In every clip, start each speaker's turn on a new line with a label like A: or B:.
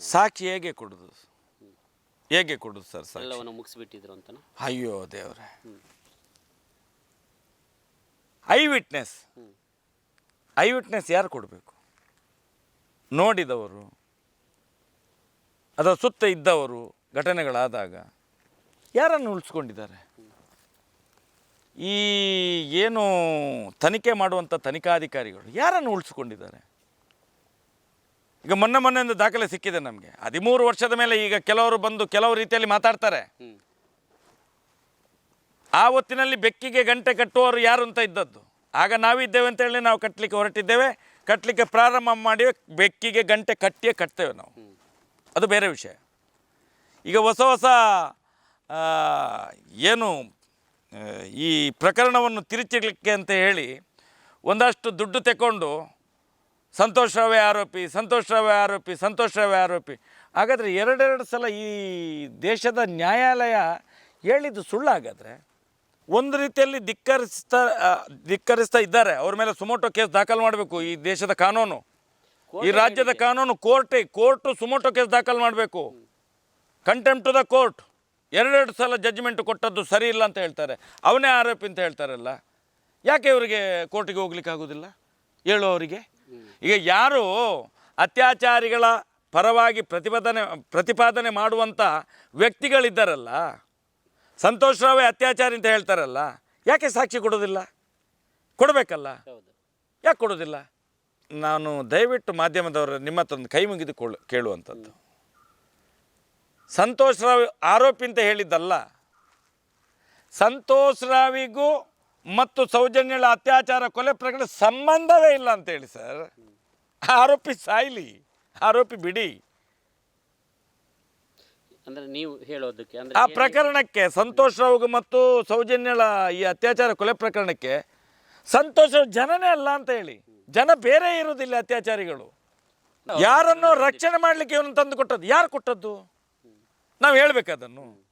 A: ಸಾಕ್ಷಿ ಹೇಗೆ ಕೊಡೋದು? ಹೇಗೆ ಕೊಡೋದು ಸರ್ ಸಾಕ್ಷಿ?
B: ಎಲ್ಲವನ್ನು ಮುಗಿಸ್ಬಿಟ್ಟಿದ್ರು ಅಂತ
A: ಅಯ್ಯೋ ದೇವ್ರೆ. ಐ ವಿಟ್ನೆಸ್ ಐ ವಿಟ್ನೆಸ್ ಯಾರು ಕೊಡಬೇಕು? ನೋಡಿದವರು ಅದರ ಸುತ್ತ ಇದ್ದವರು ಘಟನೆಗಳಾದಾಗ ಯಾರನ್ನು ಉಳಿಸ್ಕೊಂಡಿದ್ದಾರೆ? ಈ ಏನು ತನಿಖೆ ಮಾಡುವಂಥ ತನಿಖಾಧಿಕಾರಿಗಳು ಯಾರನ್ನು ಉಳಿಸ್ಕೊಂಡಿದ್ದಾರೆ? ಈಗ ಮೊನ್ನೆ ಮೊನ್ನೆ ಒಂದು ದಾಖಲೆ ಸಿಕ್ಕಿದೆ ನಮಗೆ. ಹದಿಮೂರು ವರ್ಷದ ಮೇಲೆ ಈಗ ಕೆಲವರು ಬಂದು ಕೆಲವು ರೀತಿಯಲ್ಲಿ ಮಾತಾಡ್ತಾರೆ. ಆ ಹೊತ್ತಿನಲ್ಲಿ ಬೆಕ್ಕಿಗೆ ಗಂಟೆ ಕಟ್ಟುವವರು ಯಾರು ಅಂತ ಇದ್ದದ್ದು. ಆಗ ನಾವಿದ್ದೇವೆ ಅಂತೇಳಿ ನಾವು ಕಟ್ಟಲಿಕ್ಕೆ ಹೊರಟಿದ್ದೇವೆ. ಕಟ್ಟಲಿಕ್ಕೆ ಪ್ರಾರಂಭ ಮಾಡಿ ಬೆಕ್ಕಿಗೆ ಗಂಟೆ ಕಟ್ಟಿಯೇ ಕಟ್ತೇವೆ ನಾವು. ಅದು ಬೇರೆ ವಿಷಯ. ಈಗ ಹೊಸ ಹೊಸ ಏನು ಈ ಪ್ರಕರಣವನ್ನು ತಿರುಚಿಡ್ಲಿಕ್ಕೆ ಅಂತ ಹೇಳಿ ಒಂದಷ್ಟು ದುಡ್ಡು ತೆಕ್ಕೊಂಡು ಸಂತೋಷ್ ರಾವೆ ಆರೋಪಿ ಸಂತೋಷ್ ರಾವೆ ಆರೋಪಿ ಸಂತೋಷ್ ರಾವೆ ಆರೋಪಿ. ಹಾಗಾದರೆ ಎರಡೆರಡು ಸಲ ಈ ದೇಶದ ನ್ಯಾಯಾಲಯ ಹೇಳಿದ್ದು ಸುಳ್ಳಾಗಾದರೆ? ಒಂದು ರೀತಿಯಲ್ಲಿ ಧಿಕ್ಕರಿಸ್ತಾ ಧಿಕ್ಕರಿಸ್ತಾ ಇದ್ದಾರೆ. ಅವ್ರ ಮೇಲೆ ಸುಮೋಟೋ ಕೇಸ್ ದಾಖಲು ಮಾಡಬೇಕು ಈ ದೇಶದ ಕಾನೂನು. ಈ ರಾಜ್ಯದ ಕಾನೂನು ಕೋರ್ಟೇ ಕೋರ್ಟು ಸುಮೋಟೋ ಕೇಸ್ ದಾಖಲು ಮಾಡಬೇಕು. ಕಂಟೆಂಪ್ ಟು ದ ಕೋರ್ಟ್ ಎರಡೆರಡು ಸಲ ಜಡ್ಜ್ಮೆಂಟ್ ಕೊಟ್ಟದ್ದು ಸರಿ ಇಲ್ಲ ಅಂತ ಹೇಳ್ತಾರೆ. ಅವನೇ ಆರೋಪಿ ಅಂತ ಹೇಳ್ತಾರಲ್ಲ. ಯಾಕೆ ಇವರಿಗೆ ಕೋರ್ಟಿಗೆ ಹೋಗ್ಲಿಕ್ಕೆ ಆಗೋದಿಲ್ಲ ಹೇಳುವವರಿಗೆ ಈಗ ಯಾರು ಅತ್ಯಾಚಾರಿಗಳ ಪರವಾಗಿ ಪ್ರತಿಪಾದನೆ ಪ್ರತಿಪಾದನೆ ಮಾಡುವಂಥ ವ್ಯಕ್ತಿಗಳಿದ್ದಾರಲ್ಲ ಸಂತೋಷ್ ರಾವೇ ಅತ್ಯಾಚಾರಿ ಅಂತ ಹೇಳ್ತಾರಲ್ಲ ಯಾಕೆ ಸಾಕ್ಷಿ ಕೊಡೋದಿಲ್ಲ? ಕೊಡಬೇಕಲ್ಲ? ಯಾಕೆ ಕೊಡೋದಿಲ್ಲ? ನಾನು ದಯವಿಟ್ಟು ಮಾಧ್ಯಮದವರ ನಿಮ್ಮ ಹತ್ರ ಕೈ ಮುಗಿದು ಕೊಳ್ಳು ಕೇಳುವಂಥದ್ದು. ಸಂತೋಷ್ ರಾವ್ ಆರೋಪಿ ಅಂತ ಹೇಳಿದ್ದಲ್ಲ ಸಂತೋಷ್ ರಾವಿಗೂ ಮತ್ತು ಸೌಜನ್ಯಳ ಅತ್ಯಾಚಾರ ಕೊಲೆ ಪ್ರಕರಣ ಸಂಬಂಧವೇ ಇಲ್ಲ ಅಂತೇಳಿ ಸರ್. ಆರೋಪಿ ಸಾಯ್ಲಿ ಆರೋಪಿ ಬಿಡಿ.
B: ಅಂದ್ರೆ ನೀವು ಹೇಳೋದಕ್ಕೆ ಅಂದ್ರೆ
A: ಆ ಪ್ರಕರಣಕ್ಕೆ ಸಂತೋಷ್ ರಾವ್ ಮತ್ತು ಸೌಜನ್ಯಳ ಈ ಅತ್ಯಾಚಾರ ಕೊಲೆ ಪ್ರಕರಣಕ್ಕೆ ಸಂತೋಷ ರಾವ್ ಜನನೇ ಅಲ್ಲ ಅಂತ ಹೇಳಿ. ಜನ ಬೇರೆ ಇರುವುದಿಲ್ಲ ಅತ್ಯಾಚಾರಿಗಳು. ಯಾರನ್ನು ರಕ್ಷಣೆ ಮಾಡ್ಲಿಕ್ಕೆ ಇವನು ತಂದು ಕೊಟ್ಟದ್ದು. ಯಾರು ಕೊಟ್ಟದ್ದು? ನಾವು ಹೇಳ್ಬೇಕದನ್ನು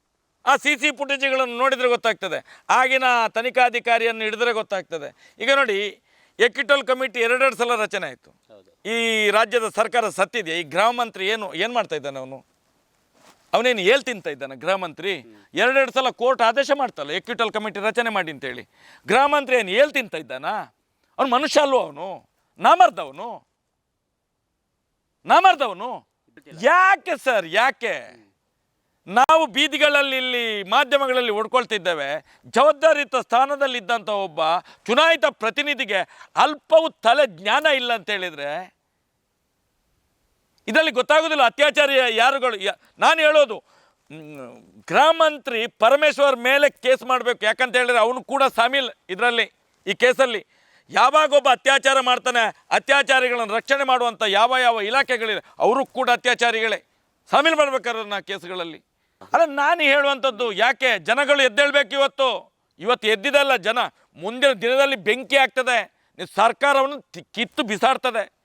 A: ಆ ಸಿ ಸಿ ಫುಟೇಜ್ಗಳನ್ನು ನೋಡಿದರೆ ಗೊತ್ತಾಗ್ತದೆ. ಆಗಿನ ತನಿಖಾಧಿಕಾರಿಯನ್ನು ಹಿಡಿದ್ರೆ ಗೊತ್ತಾಗ್ತದೆ. ಈಗ ನೋಡಿ ಎಕ್ವಿಟಲ್ ಕಮಿಟಿ ಎರಡೆರಡು ಸಲ ರಚನೆ ಆಯಿತು. ಈ ರಾಜ್ಯದ ಸರ್ಕಾರ ಸತ್ತಿದೆ ಈ ಗೃಹ ಮಂತ್ರಿ ಏನು ಏನು ಮಾಡ್ತಾ ಇದ್ದಾನೆ ಅವನು? ಅವನೇನು ಹೇಳಿ ತಿಂತ ಇದ್ದಾನೆ ಗೃಹ ಮಂತ್ರಿ? ಎರಡೆರಡು ಸಲ ಕೋರ್ಟ್ ಆದೇಶ ಮಾಡ್ತಲ್ಲ ಎಕ್ವಿಟಲ್ ಕಮಿಟಿ ರಚನೆ ಮಾಡಿ ಅಂತೇಳಿ. ಗೃಹ ಮಂತ್ರಿ ಏನು ಹೇಳಿ ತಿಂತ ಇದ್ದಾನ? ಅವನು ಮನುಷ್ಯ ಅಲ್ವ ಅವನು? ನಾಮರ್ದವನು ನಾಮರ್ದವನು ಯಾಕೆ ಸರ್ ಯಾಕೆ? ನಾವು ಬೀದಿಗಳಲ್ಲಿ ಇಲ್ಲಿ ಮಾಧ್ಯಮಗಳಲ್ಲಿ ಓಡ್ಕೊಳ್ತಿದ್ದೇವೆ. ಜವಾಬ್ದಾರಿಯುತ ಸ್ಥಾನದಲ್ಲಿದ್ದಂಥ ಒಬ್ಬ ಚುನಾಯಿತ ಪ್ರತಿನಿಧಿಗೆ ಅಲ್ಪವು ತಲೆ ಜ್ಞಾನ ಇಲ್ಲ ಅಂತ ಹೇಳಿದರೆ ಇದರಲ್ಲಿ ಗೊತ್ತಾಗೋದಿಲ್ಲ ಅತ್ಯಾಚಾರಿ ಯಾರುಗಳು. ನಾನು ಹೇಳೋದು ಗ್ರಾಮಂತ್ರಿ ಪರಮೇಶ್ವರ್ ಮೇಲೆ ಕೇಸ್ ಮಾಡಬೇಕು. ಯಾಕಂತ ಹೇಳಿದ್ರೆ ಅವನು ಕೂಡ ಸಾಮಿಲ್ ಇದರಲ್ಲಿ ಈ ಕೇಸಲ್ಲಿ. ಯಾವಾಗ ಒಬ್ಬ ಅತ್ಯಾಚಾರ ಮಾಡ್ತಾನೆ, ಅತ್ಯಾಚಾರಿಗಳನ್ನು ರಕ್ಷಣೆ ಮಾಡುವಂಥ ಯಾವ ಯಾವ ಇಲಾಖೆಗಳಿವೆ, ಅವರು ಕೂಡ ಅತ್ಯಾಚಾರಿಗಳೇ. ಸಾಮಿಲ್ ಮಾಡ್ಬೇಕಾದ್ರೆ ಕೇಸುಗಳಲ್ಲಿ. ಅಲ್ಲ, ನಾನು ಹೇಳುವಂಥದ್ದು ಯಾಕೆ? ಜನಗಳು ಎದ್ದೇಳ್ಬೇಕು ಇವತ್ತು. ಇವತ್ತು ಎದ್ದಿದಲ್ಲ ಜನ. ಮುಂದಿನ ದಿನದಲ್ಲಿ ಬೆಂಕಿ ಆಗ್ತದೆ. ಸರ್ಕಾರವನ್ನು ಕಿತ್ತು ಬಿಸಾಡ್ತದೆ.